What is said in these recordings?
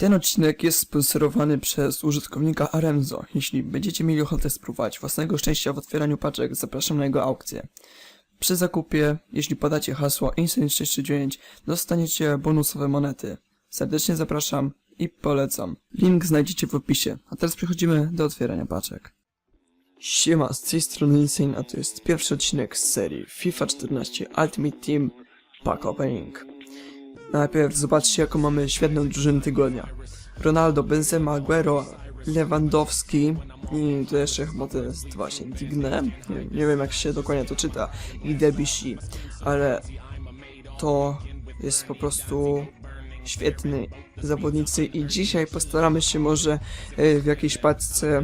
Ten odcinek jest sponsorowany przez użytkownika Aremzo. Jeśli będziecie mieli ochotę spróbować własnego szczęścia w otwieraniu paczek, zapraszam na jego aukcję. Przy zakupie, jeśli podacie hasło Instant639, dostaniecie bonusowe monety. Serdecznie zapraszam i polecam. Link znajdziecie w opisie. A teraz przechodzimy do otwierania paczek. Siema, z tej strony Insane, a to jest pierwszy odcinek z serii FIFA 14 Ultimate Team Pack Opening. Najpierw zobaczcie jaką mamy świetną drużynę tygodnia. Ronaldo, Benzema, Aguero, Lewandowski i to jeszcze chyba to jest właśnie Digne, nie, nie wiem jak się dokładnie to czyta, i Debussy, ale to jest po prostu świetny zawodnicy i dzisiaj postaramy się może e, w jakiejś paczce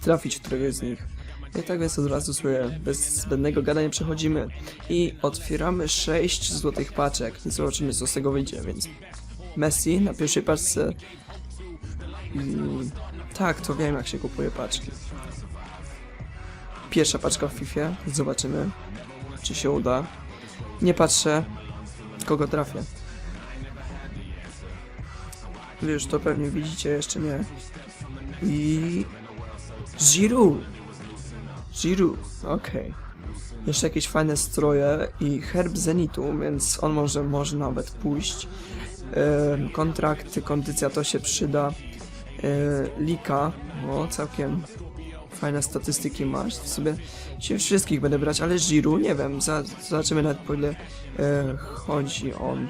trafić któregoś z nich. I tak więc od razu sobie bez zbędnego gadania przechodzimy i otwieramy 6 złotych paczek zobaczymy co z tego wyjdzie, więc Messi na pierwszej paczce Mm, tak, to wiem jak się kupuje paczki. Pierwsza paczka w FIFA, zobaczymy czy się uda. Nie patrzę kogo trafię. Wy już to pewnie widzicie, jeszcze nie. I... Giroud! Giroud, okej. Jeszcze jakieś fajne stroje i herb Zenitu, więc on może, może nawet pójść. Em, kontrakty, kondycja to się przyda. E, Lika, o całkiem fajne statystyki masz. W sobie się wszystkich będę brać, ale Giroud, nie wiem, zobaczymy nawet po ile e, chodzi on.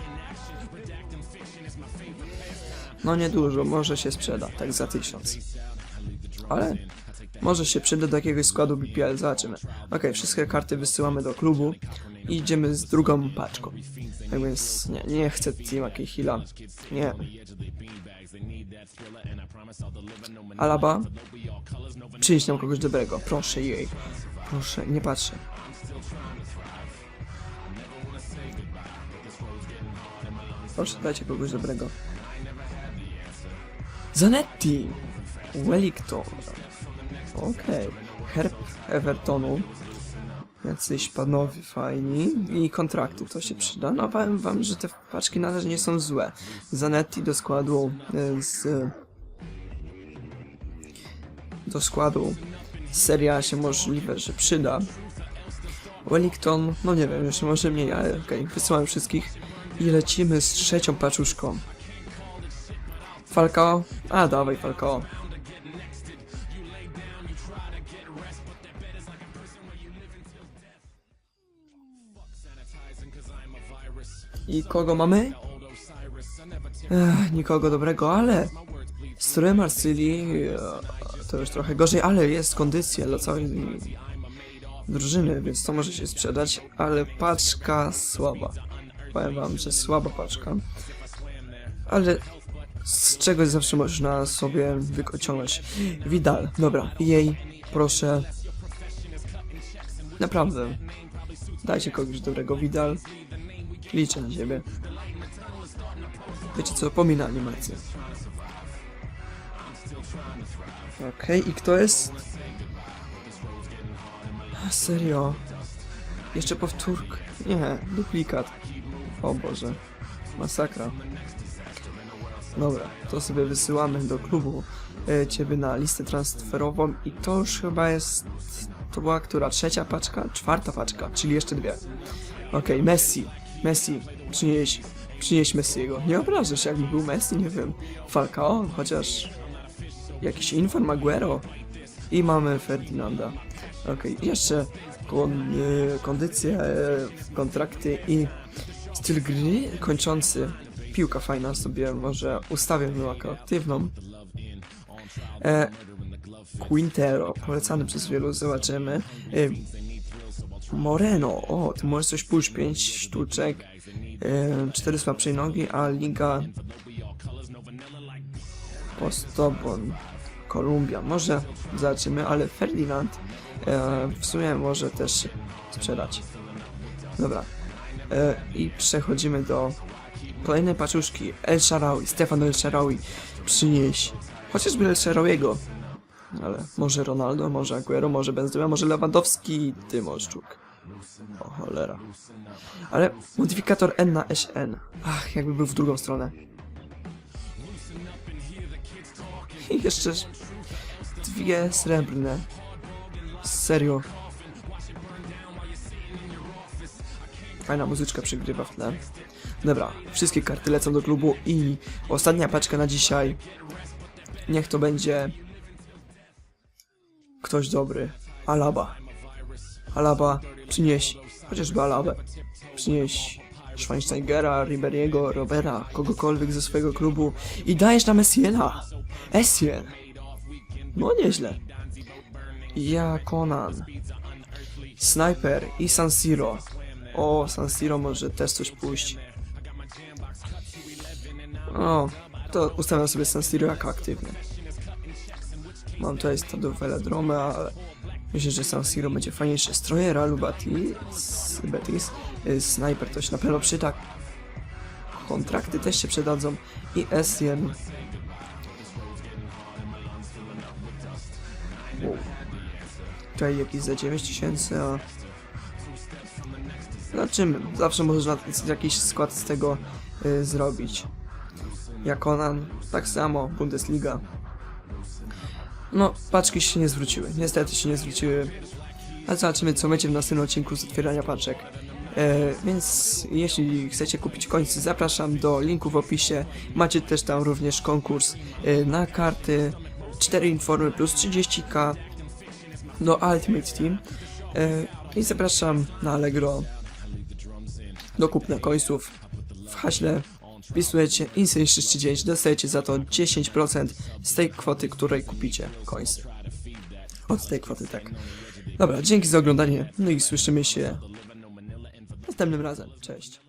No niedużo, może się sprzeda, tak za tysiąc. Ale może się przyda do jakiegoś składu BPL, zobaczymy. Ok, wszystkie karty wysyłamy do klubu i idziemy z drugą paczką. Tak więc nie, nie chcę Team Hila. Nie. Alaba? Przynieś nam kogoś dobrego, proszę jej. Proszę, nie patrzę. Proszę, dajcie kogoś dobrego. Zanetti! Wellington. Okej. Herb Evertonu. Jacyś panowie fajni. I kontrakty, to się przyda. No powiem wam, że te paczki na razie nie są złe. Zanetti do składu y, z... Do składu seria się możliwe, że przyda. Wellington, no nie wiem, jeszcze może mniej, ale okej, wysyłam wszystkich i lecimy z trzecią paczuszką. Falcao? A, dawaj Falcao. I kogo mamy? Ech, nikogo dobrego, ale stroje Marsylii e, to już trochę gorzej, ale jest kondycja dla całej drużyny, więc to może się sprzedać, ale paczka słaba. Powiem wam, że słaba paczka. Ale z czegoś zawsze można sobie wyciągnąć. Widal, dobra, jej, proszę. Naprawdę. Dajcie kogoś dobrego, Widal. Liczę na ciebie. Wiecie co, pomina animację. Okej, i kto jest? Serio? Jeszcze powtórk? Nie, duplikat. O Boże. Masakra. Dobra, to sobie wysyłamy do klubu e, ciebie na listę transferową i to już chyba jest... To była która? Trzecia paczka? Czwarta paczka, czyli jeszcze dwie. Okej, Messi. Messi, przynieś, przynieś Messiego. Nie obrażę się, jakby był Messi, nie wiem, Falcao, chociaż jakiś Inform Aguero. I mamy Ferdinanda. Okej, jeszcze kon, y, kondycje, y, kontrakty i styl gry kończący. Piłka fajna sobie może ustawię jako aktywną. E, Quintero, polecany przez wielu, zobaczymy. Y, Moreno, o, ty możesz coś pójść, 5 sztuczek, e, 4 słabszej nogi, a Liga Postobon, Kolumbia, może zobaczymy, ale Ferdinand e, w sumie może też sprzedać. Dobra, e, i przechodzimy do kolejnej paczuszki, El Sharawi, Stefan El Sharawi, przynieś chociażby El Sharawiego, ale może Ronaldo, może Aguero, może Benzema, może Lewandowski, Tymoszczuk. O cholera. Ale modyfikator N na SN. Ach, jakby był w drugą stronę. I jeszcze dwie srebrne. Serio. Fajna muzyczka przygrywa w tle. Dobra, wszystkie karty lecą do klubu i ostatnia paczka na dzisiaj. Niech to będzie ktoś dobry. Alaba. Alaba, przynieś chociażby Alabę. Przynieś Schweinsteigera, Riberiego, Robera, kogokolwiek ze swojego klubu i dajesz nam Essiena. Essien. No nieźle. Ja, Conan. Sniper i San Siro. O, San Siro może też coś pójść. O, to ustawiam sobie San Siro jako aktywny. Mam tutaj stado velodrome, ale myślę, że San Siro będzie fajniejsze. Strojera lub Betis, Betis. Y, Sniper to się na pewno przyda. Kontrakty też się przydadzą. I Essien. Wow. Tutaj jakieś za 9000, a... Zobaczymy. Zawsze można jakiś skład z tego y, zrobić. Jak Conan, tak samo, Bundesliga. No, paczki się nie zwróciły. Niestety się nie zwróciły. Ale zobaczymy, co będzie w następnym odcinku z otwierania paczek. E, więc jeśli chcecie kupić końce, zapraszam do linku w opisie. Macie też tam również konkurs e, na karty 4 informy plus 30k do Ultimate Team. E, I zapraszam na Allegro do kupna końców w haśle wpisujecie Insane39, dostajecie za to 10% z tej kwoty, której kupicie coins. Od tej kwoty, tak. Dobra, dzięki za oglądanie, no i słyszymy się następnym razem. Cześć.